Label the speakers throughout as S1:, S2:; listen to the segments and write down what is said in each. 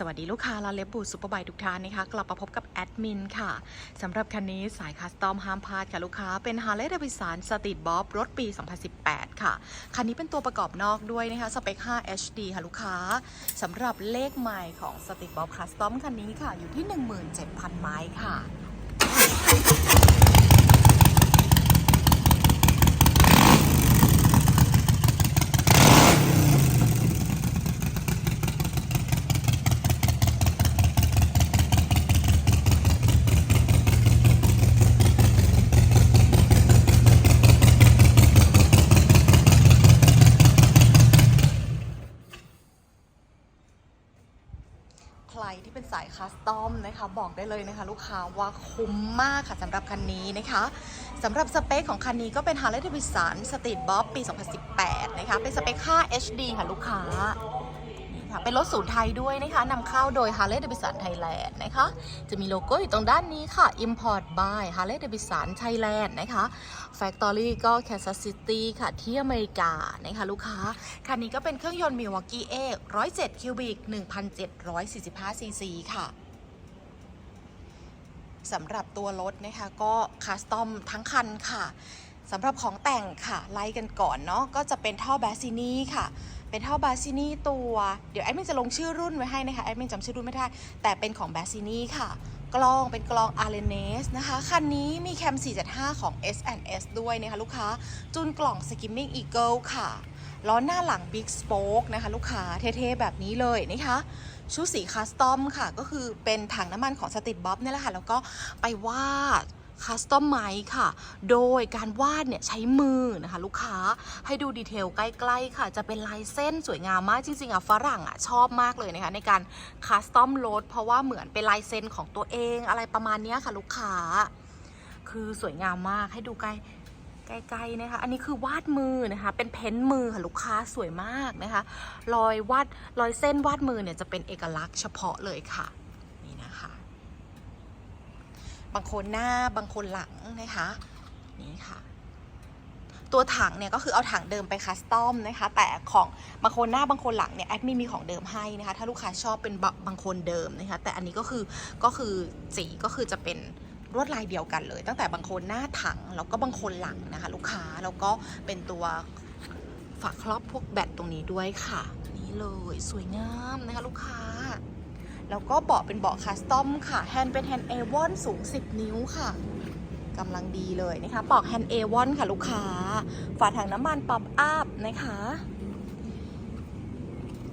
S1: สวัสดีลูกค้าลาเล็บบูซูเปอร์ไบทุกท่านนะคะ กลับมาพบกับแอดมินค่ะสำหรับคันนี้สายคัสตอมห้ามพลาดค่ะลูกค้าเป็น Harley Davidson Street Bob รถปี 2018 ค่ะ คันนี้เป็นตัวประกอบนอกด้วยนะคะ สเปค 5 HD ค่ะลูกค้าสำหรับเลขใหม่ของสติดบ๊อบคัสตอมคันนี้ค่ะ อยู่ที่ 17,000 ไม้ค่ะ ใครที่เป็นสายคัสตอมนะคะ บอกได้เลยนะคะ ลูกค้าว่าคุ้มมากค่ะสำหรับคันนี้นะคะสำหรับสเปคของคันนี้ก็เป็น Harley Davidson Street Bob ปี 2018 นะคะ เป็นสเปค5 HD ค่ะลูกค้า ค่ะเป็นรถศูนย์ไทยด้วยนะคะนำเข้าโดย Harley Davidson Thailand นะคะ จะมีโลโก้อยู่ตรงด้านนี้ค่ะ Import by Harley Davidson Thailand นะคะ Factory ก็ Kansas City ค่ะที่อเมริกานะคะลูกค้า คันนี้ก็เป็นเครื่องยนต์ Milwaukee A 107คิวบิก1,745ซีซีค่ะสำหรับตัวรถนะคะก็คัสตอมทั้งคันค่ะ สำหรับของแต่งค่ะไล่กันก่อนเนาะก็จะเป็นท่อแบสซินีค่ะ เป็นท่อบาซินีตัว เดี๋ยวแอดมินจะลงชื่อรุ่นไว้ให้นะคะแอดมินจำชื่อรุ่นไม่ได้ แต่เป็นของแบสซินีค่ะ กล้องเป็นกล้อง a r l e n e s นะคะ คันนี้มีแคม 475 ของ S&S ด้วยนะคะลูกค้า จุนกล่อง Skimming Eagle ค่ะล้อหน้าหลัง Big Spoke นะคะ ลูกค้าเท่ๆ แบบนี้เลยนะคะ ชุดสีคัสตอมค่ะ ก็คือเป็นถังน้ำมันของสติ b บ๊อบนี่แหละค่ะ แล้วก็ไปวาด คัสตอมไมค่ะ โดยการวาดเนี่ยใช้มือนะคะลูกค้าให้ดูดีเทลใกล้ๆค่ะ จะเป็นลายเส้นสวยงามมากจริงๆอะฝรั่งอะชอบมากเลยนะคะในการคัสตอมรถเพราะว่าเหมือนเป็นลายเส้นของตัวเองอะไรประมาณนี้ค่ะลูกค้า คือสวยงามมากให้ดูใกล้ใกล้ๆนะคะ อันนี้คือวาดมือนะคะ เป็นเพ้นท์มือค่ะลูกค้าสวยมากนะคะ รอยวาดรอยเส้นวาดมือเนี่ยจะเป็นเอกลักษณ์เฉพาะเลยค่ะ บางคนหน้าบางคนหลังนะคะนี่ค่ะ ตัวถังเนี่ยก็คือเอาถังเดิมไปคัสตอมนะคะ แต่ของบางคนหน้าบางคนหลังเนี่ยแอดมินมีของเดิมให้นะคะ ถ้าลูกค้าชอบเป็นบางคนเดิมนะคะ แต่อันนี้ก็คือก็คือสีก็คือจะเป็นลวดลายเดียวกันเลย ตั้งแต่บางคนหน้าถังแล้วก็บางคนหลังนะคะ ลูกค้าแล้วก็เป็นตัวฝาครอบพวกแบตตรงนี้ด้วยค่ะ นี่เลยสวยงามนะคะลูกค้า แล้วก็เบาะเป็นเบาะคัสตอมค่ะ แฮนด์เป็นแฮนด์เอวอนสูง 10 นิ้วค่ะกำลังดีเลยนะคะปลอกแฮนด์เอวอนค่ะลูกค้า ฝาถังน้ำมันป๊อปอัพนะคะ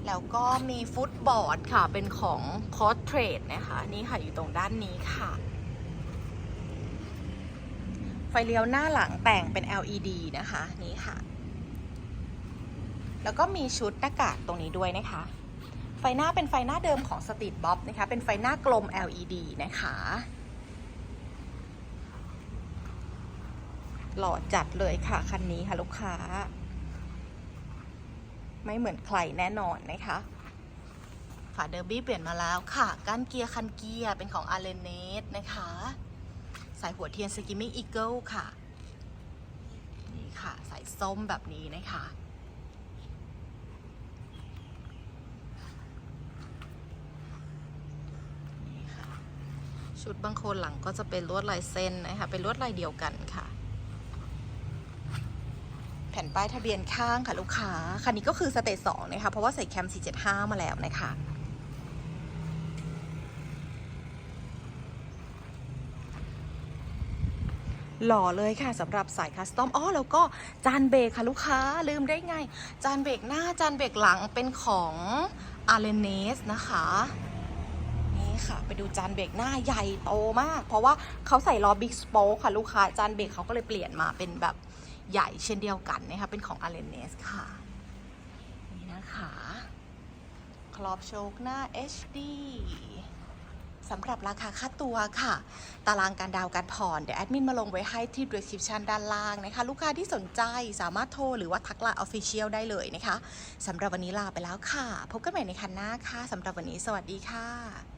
S1: แล้วก็มีฟุตบอร์ดค่ะ เป็นของคอสเทรดนะคะ นี่ค่ะอยู่ตรงด้านนี้ค่ะ ไฟเลี้ยวหน้าหลังแต่งเป็น LED นะคะ นี่ค่ะ แล้วก็มีชุดหน้ากากตรงนี้ด้วยนะคะ ไฟหน้าเป็นไฟหน้าเดิมของ Street Bob นะคะ เป็นไฟหน้ากลม LED นะคะ หล่อจัดเลยค่ะ คันนี้ค่ะลูกค้า ไม่เหมือนใครแน่นอนนะคะฝาเดอร์บี้เปลี่ยนมาแล้วค่ะ ก้านเกียร์คันเกียร์เป็นของ a r l e n e s นะคะ สายหัวเทียน Skimming Eagle ค่ะ นี่ค่ะ สายส้มแบบนี้นะคะ นี่ค่ะ ชุดบางคนหลังก็จะเป็นลวดลายเส้นนะคะเป็นลวดลายเดียวกันค่ะ แผ่นป้ายทะเบียนข้างค่ะลูกค้าคันนี้ก็คือสเตจสองนะคะเพราะว่าใส่แคม 475 มาแล้วนะคะหล่อเลยค่ะสำหรับสายคัสตอมอ๋อแล้วก็จานเบรกค่ะลูกค้าลืมได้ไง จานเบรกหน้าจานเบรกหลังเป็นของ a r l e n e s นะคะ นี่ค่ะ ไปดูจานเบรกหน้าใหญ่โตมาก เพราะว่าเขาใส่ล้อ Big Spoke ค่ะลูกค้าจานเบรกเขาก็เลยเปลี่ยนมาเป็นแบบใหญ่เช่นเดียวกันนะคะเป็นของ a r l e n e s ค่ะ นี่นะคะ ครอบโชคหน้า HD สำหรับราคาค่าตัวค่ะ ตารางการดาวน์การผ่อนเดี๋ยวแอดมินมาลงไว้ให้ที่ description ด้านล่างนะคะ ลูกค้าที่สนใจสามารถโทรหรือว่าทักไลน์ Official ได้เลยนะคะสำหรับวันนี้ลาไปแล้วค่ะ พบกันใหม่ในคันหน้าค่ะสำหรับวันนี้สวัสดีค่ะ